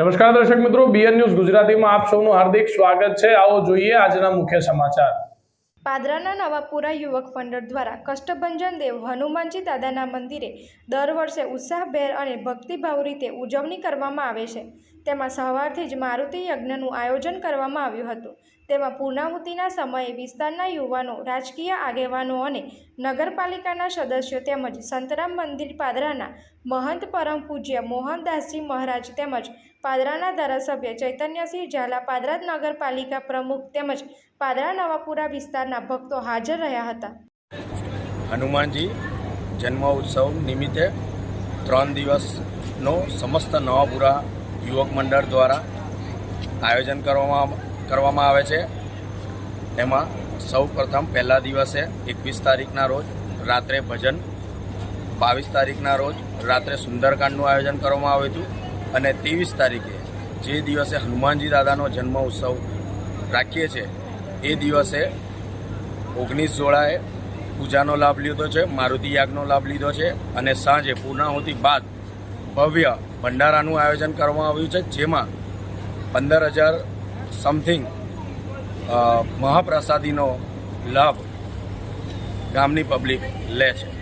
નમસ્કાર દર્શક મિત્રો બીએન ન્યૂઝ ગુજરાતીમાં આપ સૌનું હાર્દિક સ્વાગત છે. આવો જોઈએ આજના મુખ્ય સમાચાર. પાદરાના નવાપુરા યુવક મંડળ દ્વારા કષ્ટભંજન દેવ હનુમાનજી દાદાના મંદિરે દર વર્ષે ઉત્સાહભેર અને ભક્તિભાવ રીતે ઉજવણી કરવામાં આવે છે. તેમાં સવારથી જ મારુતિ યજ્ઞનું આયોજન કરવામાં આવ્યું હતું. તેમાં પૂર્ણાહુતિના સમયે વિસ્તારના યુવાનો, રાજકીય આગેવાનો અને નગરપાલિકાના સદસ્યો તેમજ સંતરામ મંદિર પાદરાના મહંત પરમ પૂજ્ય મોહનદાસજી મહારાજ તેમજ પાદરાના ધારાસભ્ય ચૈતન્યસિંહ ઝાલા, પાદરા નગરપાલિકા પ્રમુખ તેમજ પાદરા નવાપુરા વિસ્તારના ભક્તો હાજર રહ્યા હતા. હનુમાનજી જન્મ ઉત્સવ નિમિત્તે ત્રણ દિવસનો સમસ્ત નવાપુરા યુવક મંડળ દ્વારા આયોજન કરવામાં કરવામાં આવે છે. એમાં સૌ પ્રથમ પહેલા દિવસે એકવીસ તારીખના રોજ રાત્રે ભજન, બાવીસ તારીખના રોજ રાત્રે સુંદરકાંડનું આયોજન કરવામાં આવ્યું હતું અને ત્રેવીસ તારીખે જે દિવસે હનુમાનજી દાદાનો જન્મ ઉત્સવ રાખીએ છીએ એ દિવસે ઓગણીસ જોડાએ પૂજાનો લાભ લીધો છે, મારુતિ યાગનો લાભ લીધો છે અને સાંજે પૂર્ણાહુતિ બાદ ભવ્ય ભંડારાનું આયોજન કરવામાં આવ્યું છે, જેમાં પંદર હજાર સમથિંગ મહાપ્રસાદીનો લાભ ગામની પબ્લિક લે છે